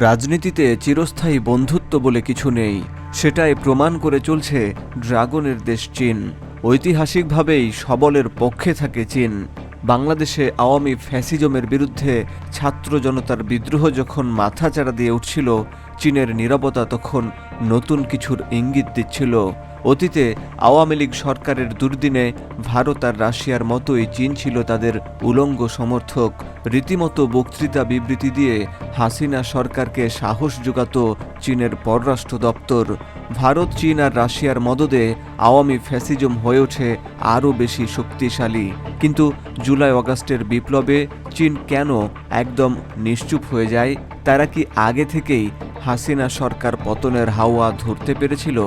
রাজনীতিতে চিরস্থায়ী বন্ধুত্ব বলে কিছু নেই। সেটাই প্রমাণ করে চলছে ড্রাগনের দেশ চীন। ঐতিহাসিকভাবেই সবলের পক্ষে থাকে চীন। বাংলাদেশে আওয়ামী ফ্যাসিজমের বিরুদ্ধে ছাত্র জনতার বিদ্রোহ যখন মাথাচাড়া দিয়ে উঠছিল, চীনের নীরবতা তখন নতুন কিছুর ইঙ্গিত দিচ্ছিল। অতীতে আওয়ামী লীগ সরকারের দুর্দিনে ভারত আর রাশিয়ার মতোই চীন ছিল তাদের উলঙ্গ সমর্থক। রীতিমতো বক্তৃতা বিবৃতি দিয়ে হাসিনা সরকারকে সাহস যোগাত চীনের পররাষ্ট্র দপ্তর। ভারত, চীন আর রাশিয়ার মদদে আওয়ামী ফ্যাসিজম হয়ে ওঠে আরও বেশি শক্তিশালী। কিন্তু জুলাই অগাস্টের বিপ্লবে চীন কেন একদম নিশ্চুপ হয়ে যায়, তারা কি আগে থেকেই হাসিনা সরকার পতনের হাওয়া ধরতে পেরেছিল,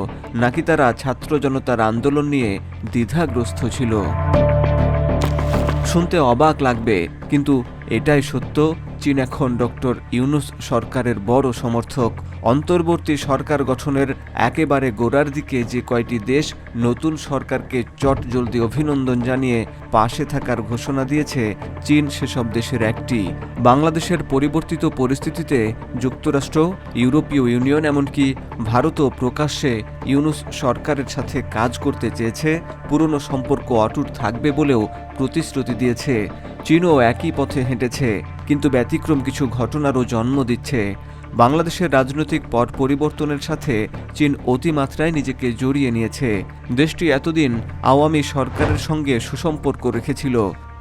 নাকি তারা ছাত্র জনতার আন্দোলন নিয়ে দ্বিধাগ্রস্ত ছিল? শুনতে অবাক লাগবে, কিন্তু এটাই সত্য, চীন এখন ডক্টর ইউনুস সরকারের বড় সমর্থক। অন্তর্বর্তী সরকার গঠনের একেবারে গোড়ার দিকে যে কয়টি দেশ নতুন সরকারকে চট জলদি অভিনন্দন জানিয়ে পাশে থাকার ঘোষণা দিয়েছে, চীন সেসব দেশের একটি। বাংলাদেশের পরিবর্তিত পরিস্থিতিতে যুক্তরাষ্ট্র, ইউরোপীয় ইউনিয়ন এমনকি ভারতও প্রকাশ্যে ইউনুস সরকারের সাথে কাজ করতে চেয়েছে, পুরনো সম্পর্ক অটুট থাকবে বলেও প্রতিশ্রুতি দিয়েছে। চীনও একই পথে হেঁটেছে, কিন্তু ব্যতিক্রম কিছু ঘটনারও জন্ম দিচ্ছে। বাংলাদেশের রাজনৈতিক পট পরিবর্তনের সাথে চীন অতিমাত্রায় নিজেকে জড়িয়ে নিয়েছে। দেশটি এতদিন আওয়ামী সরকারের সঙ্গে সুসম্পর্ক রেখেছিল।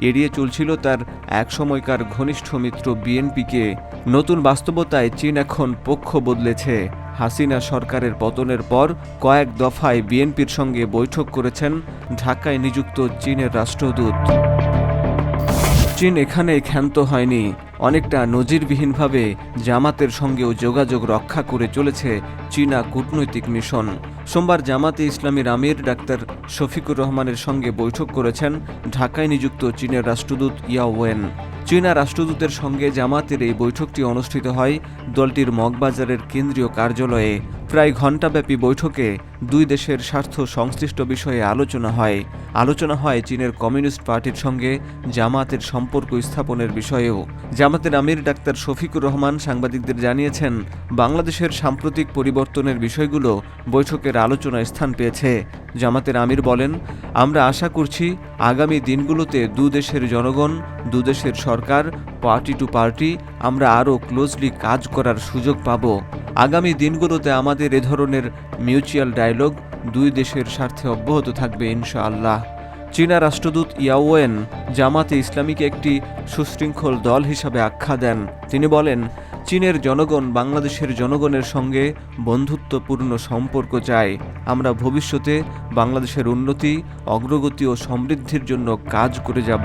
এড়িয়ে চলছিল তার একসময়কার ঘনিষ্ঠ মিত্র বিএনপিকে। নতুন বাস্তবতায় চীন এখন পক্ষ বদলেছে। হাসিনা সরকারের পতনের পর কয়েক দফায় বিএনপির সঙ্গে বৈঠক করেছেন ঢাকায় নিযুক্ত চীনের রাষ্ট্রদূত। চীন এখানে ক্ষান্ত হয়নি। অনেকটা নজিরবিহীনভাবে জামাতের সঙ্গেও যোগাযোগ রক্ষা করে চলেছে চীনা কূটনৈতিক মিশন। সোমবার জামাতে ইসলামীর আমির ডাক্তার শফিকুর রহমানের সঙ্গে বৈঠক করেছেন ঢাকায় নিযুক্ত চীনের রাষ্ট্রদূত ইয়াওয়েন চীনা রাষ্ট্রদূতের সঙ্গে জামাতের এই বৈঠকটি অনুষ্ঠিত হয় দলটির মগবাজারের কেন্দ্রীয় কার্যালয়ে। প্রায় ঘণ্টাব্যাপী বৈঠকে দুই দেশের স্বার্থ সংশ্লিষ্ট বিষয়ে আলোচনা হয়। আলোচনা হয় চীনের কমিউনিস্ট পার্টির সঙ্গে জামাতের সম্পর্ক স্থাপনের বিষয়েও। জামাতের আমির ডাক্তার শফিকুর রহমান সাংবাদিকদের জানিয়েছেন, বাংলাদেশের সাম্প্রতিক পরিবর্তনের বিষয়গুলো বৈঠকের আলোচনায় স্থান পেয়েছে। জামাতের আমির বলেন, আমরা আশা করছি আগামী দিনগুলোতে দু দেশের জনগণ, দু দেশের সরকার, পার্টি টু পার্টি, আমরা আরও ক্লোজলি কাজ করার সুযোগ পাব। আগামী দিনগুলোতে আমাদের এ ধরনের মিউচুয়াল ডায়ালগ দুই দেশের স্বার্থে অব্যাহত থাকবে ইনশাআল্লাহ। চীনা রাষ্ট্রদূত ইয়াওয়েন জামাতে ইসলামীকে একটি সুশৃঙ্খল দল হিসাবে আখ্যা দেন। তিনি বলেন, চীনের জনগণ বাংলাদেশের জনগণের সঙ্গে বন্ধুত্বপূর্ণ সম্পর্ক চায়। আমরা ভবিষ্যতে বাংলাদেশের উন্নতি, অগ্রগতি ও সমৃদ্ধির জন্য কাজ করে যাব।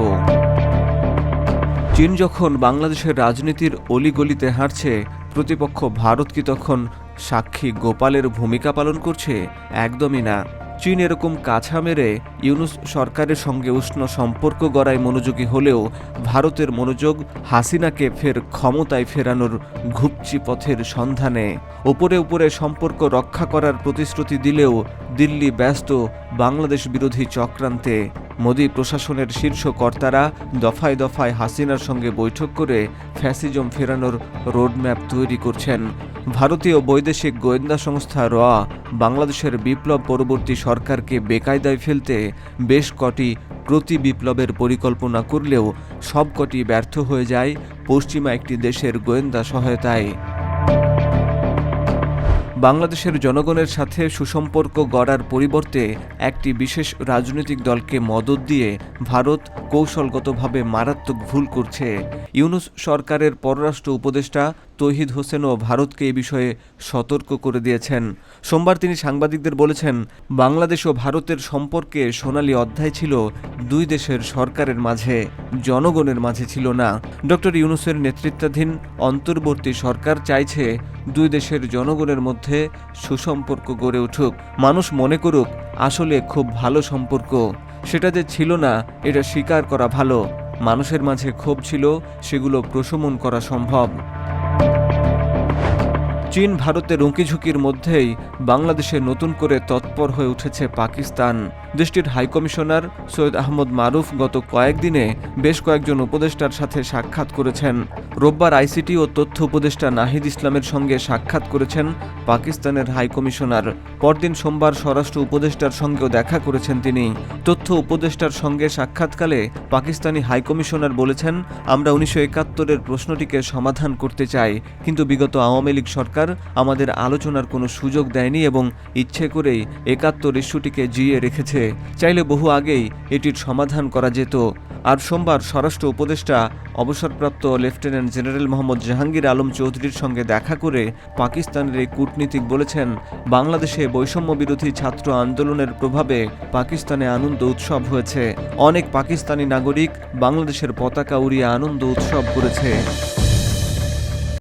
চীন যখন বাংলাদেশের রাজনীতির অলিগলিতে হাঁটছে প্রতিপক্ষ ভারত কি তখন সাক্ষী গোপালের ভূমিকা পালন করছে? একদমই না। চীন এরকম কাছা মেরে ইউনুস সরকারের সঙ্গে উষ্ণ সম্পর্ক গড়ায় মনোযোগী হলেও ভারতের মনোযোগ হাসিনাকে ফের ক্ষমতায় ফেরানোর ঘুপচি পথের সন্ধানে। ওপরে উপরে সম্পর্ক রক্ষা করার প্রতিশ্রুতি দিলেও দিল্লি ব্যস্ত বাংলাদেশ বিরোধী চক্রান্তে মোদী প্রশাসনের শীর্ষ কর্তারা দফায় দফায় হাসিনার সঙ্গে বৈঠক করে ফ্যাসিজম ফেরানোর রোডম্যাপ তৈরি করছেন। ভারতীয় বৈদেশিক গোয়েন্দা সংস্থা র বাংলাদেশের বিপ্লব পরবর্তী সরকারকে বেকায়দায় ফেলতে বেশ কটি প্রতি বিপ্লবের পরিকল্পনা করলেও সবকটি ব্যর্থ হয়ে যায় পশ্চিমা একটি দেশের গোয়েন্দা সহায়তায়। বাংলাদেশের জনগণের সাথে সুসম্পর্ক গড়ার পরিবর্তে একটি বিশেষ রাজনৈতিক দলকে মদত দিয়ে ভারত কৌশলগতভাবে মারাত্মক ভুল করছে। ইউনুস সরকারের পররাষ্ট্র উপদেষ্টা তৌহিদ হোসেনও ভারতকে এ বিষয়ে সতর্ক করে দিয়েছেন। সোমবার তিনি সাংবাদিকদের বলেছেন, বাংলাদেশ ও ভারতের সম্পর্কে সোনালী অধ্যায় ছিল দুই দেশের সরকারের মাঝে, জনগণের মাঝে ছিল না। ডক্টর ইউনুসের নেতৃত্বাধীন অন্তর্বর্তী সরকার চাইছে দুই দেশের জনগণের মধ্যে সুসম্পর্ক গড়ে উঠুক। মানুষ মনে করুক, আসলে খুব ভালো সম্পর্ক। সেটা যে ছিল না, এটা স্বীকার করা ভালো। মানুষের মাঝে ক্ষোভ ছিল, সেগুলো প্রশমন করা সম্ভব। চীন ভারতের উঁকিঝুঁকির মধ্যেই বাংলাদেশে নতুন করে তৎপর হয়ে উঠেছে পাকিস্তান। দেশটির হাইকমিশনার সৈয়দ আহমদ মারুফ গত কয়েকদিনে বেশ কয়েকজন উপদেষ্টার সাথে সাক্ষাৎ করেছেন। রোববার আইসিটি ও তথ্য উপদেষ্টা নাহিদ ইসলামের সঙ্গে সাক্ষাৎ করেছেন পাকিস্তানের হাইকমিশনার পরদিন সোমবার স্বরাষ্ট্র উপদেষ্টার সঙ্গেও দেখা করেছেন তিনি। তথ্য উপদেষ্টার সঙ্গে সাক্ষাৎকালে পাকিস্তানি হাইকমিশনার বলেছেন, আমরা উনিশশো একাত্তরের প্রশ্নটিকে সমাধান করতে চাই, কিন্তু বিগত আওয়ামী লীগ সরকার আমাদের আলোচনার কোনো সুযোগ দেয়নি এবং ইচ্ছে করেই একাত্তর ইস্যুটিকে জিয়ে রেখেছে। চাইলে বহু আগেই এটির সমাধান করা যেত। আর সোমবার স্বরাষ্ট্র উপদেষ্টা, অবসরপ্রাপ্ত লেফটেন্যান্ট জেনারেল মোহাম্মদ জাহাঙ্গীর আলম চৌধুরীর সঙ্গে দেখা করে পাকিস্তানের এই কূটনীতিক বলেছেন, বাংলাদেশে বৈষম্য বিরোধী ছাত্র আন্দোলনের প্রভাবে পাকিস্তানে আনন্দ উৎসব হয়েছে। অনেক পাকিস্তানি নাগরিক বাংলাদেশের পতাকা উড়িয়ে আনন্দ উৎসব করেছে।